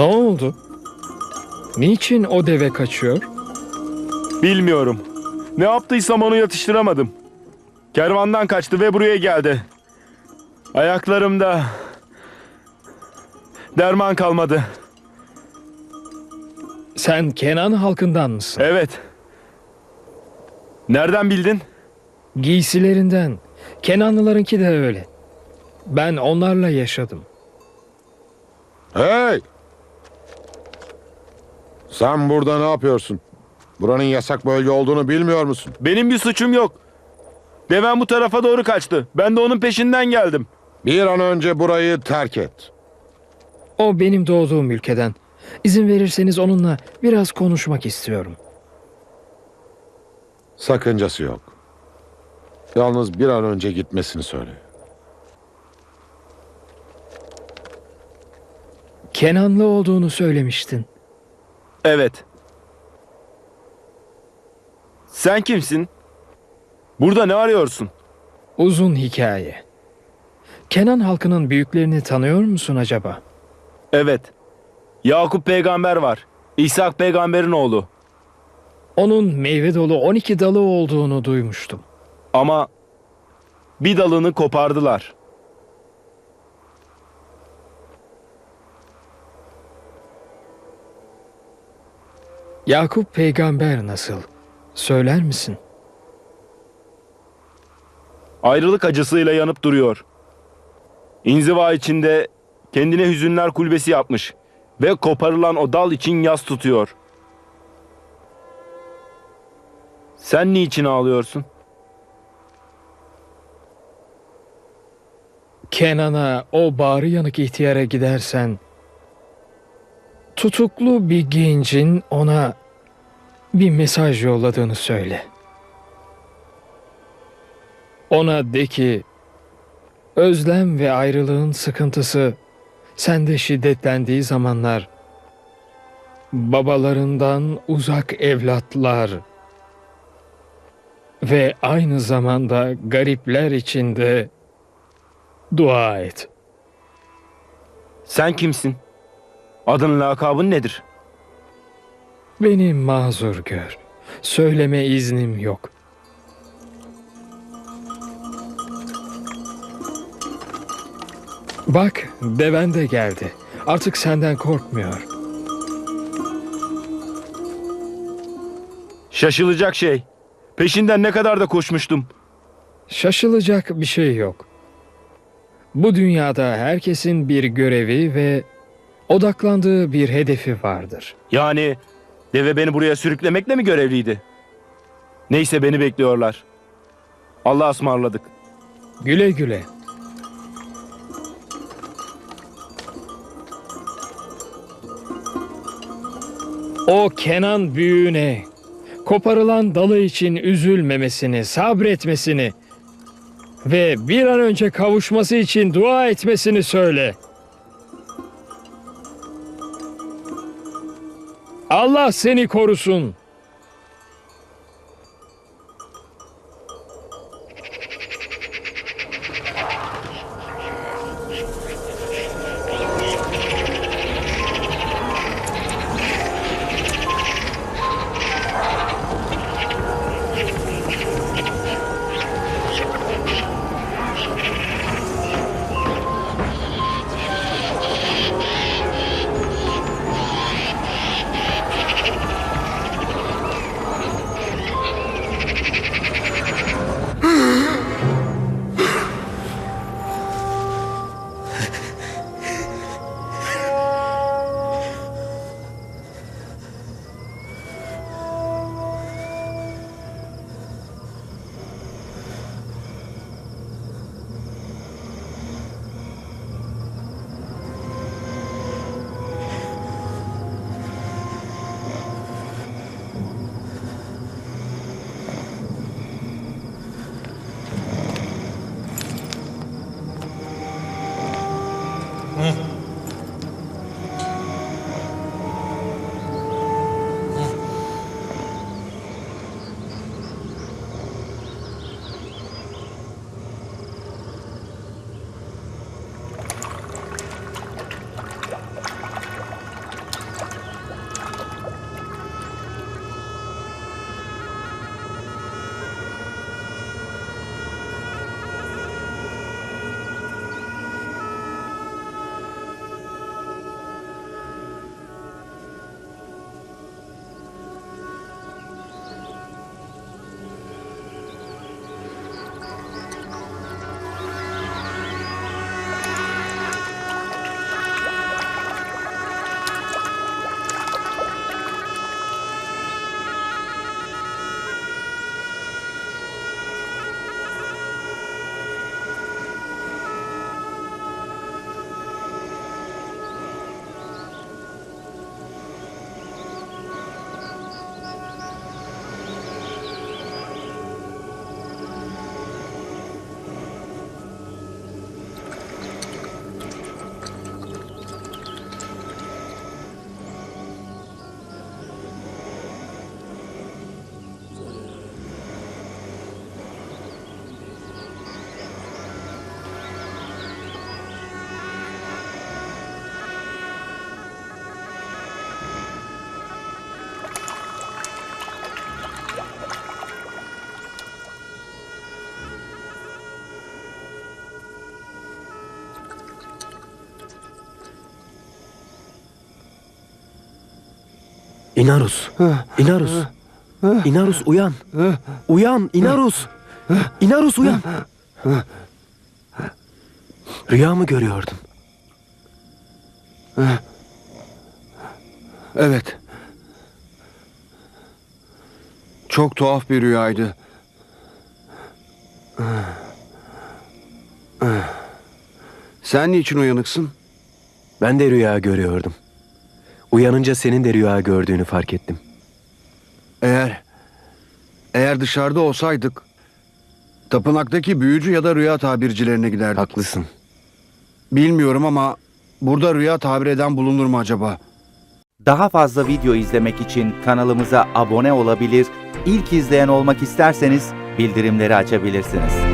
Ne oldu? Niçin o deve kaçıyor? Bilmiyorum. Ne yaptıysam onu yatıştıramadım. Kervandan kaçtı ve buraya geldi. Ayaklarımda derman kalmadı. Sen Kenan halkından mısın? Evet. Nereden bildin? Giysilerinden. Kenanlılarınki de öyle. Ben onlarla yaşadım. Hey! Sen burada ne yapıyorsun? Buranın yasak bölge olduğunu bilmiyor musun? Benim bir suçum yok. Devem bu tarafa doğru kaçtı. Ben de onun peşinden geldim. Bir an önce burayı terk et. O benim doğduğum ülkeden. İzin verirseniz onunla biraz konuşmak istiyorum. Sakıncası yok. Yalnız bir an önce gitmesini söyle. Kenanlı olduğunu söylemiştin. Evet. Sen kimsin? Burada ne arıyorsun? Uzun hikaye. Kenan halkının büyüklerini tanıyor musun acaba? Evet. Yakup peygamber var. İshak peygamberin oğlu. Onun meyve dolu 12 dalı olduğunu duymuştum. Ama bir dalını kopardılar. Yakup peygamber nasıl? Söyler misin? Ayrılık acısıyla yanıp duruyor. İnziva içinde kendine hüzünler kulübesi yapmış ve koparılan o dal için yas tutuyor. Sen niçin ağlıyorsun? Kenan'a o bağrı yanık ihtiyara gidersen tutuklu bir gencin ona bir mesaj yolladığını söyle. Ona de ki özlem ve ayrılığın sıkıntısı sende şiddetlendiği zamanlar babalarından uzak evlatlar ve aynı zamanda garipler içinde dua et. Sen kimsin? Adın lakabın nedir? Beni mazur gör. Söyleme iznim yok. Bak, deven de geldi. Artık senden korkmuyor. Şaşılacak şey. Peşinden ne kadar da koşmuştum. Şaşılacak bir şey yok. Bu dünyada herkesin bir görevi ve odaklandığı bir hedefi vardır. Yani deve beni buraya sürüklemekle mi görevliydi? Neyse beni bekliyorlar. Allah'a ısmarladık. Güle güle. O Kenan büyüğüne koparılan dalı için üzülmemesini, sabretmesini ve bir an önce kavuşması için dua etmesini söyle. Allah seni korusun. Inarus. Inarus. Inarus uyan. Uyan Inarus. Inarus uyan. Rüya mı görüyordun? Evet. Çok tuhaf bir rüyaydı. Sen niçin uyanıksın? Ben de rüya görüyordum. Uyanınca senin de rüya gördüğünü fark ettim. Eğer eğer dışarıda olsaydık tapınaktaki büyücü ya da rüya tabircilerine giderdik. Haklısın. Bilmiyorum ama burada rüya tabir eden bulunur mu acaba? Daha fazla video izlemek için kanalımıza abone olabilir, ilk izleyen olmak isterseniz bildirimleri açabilirsiniz.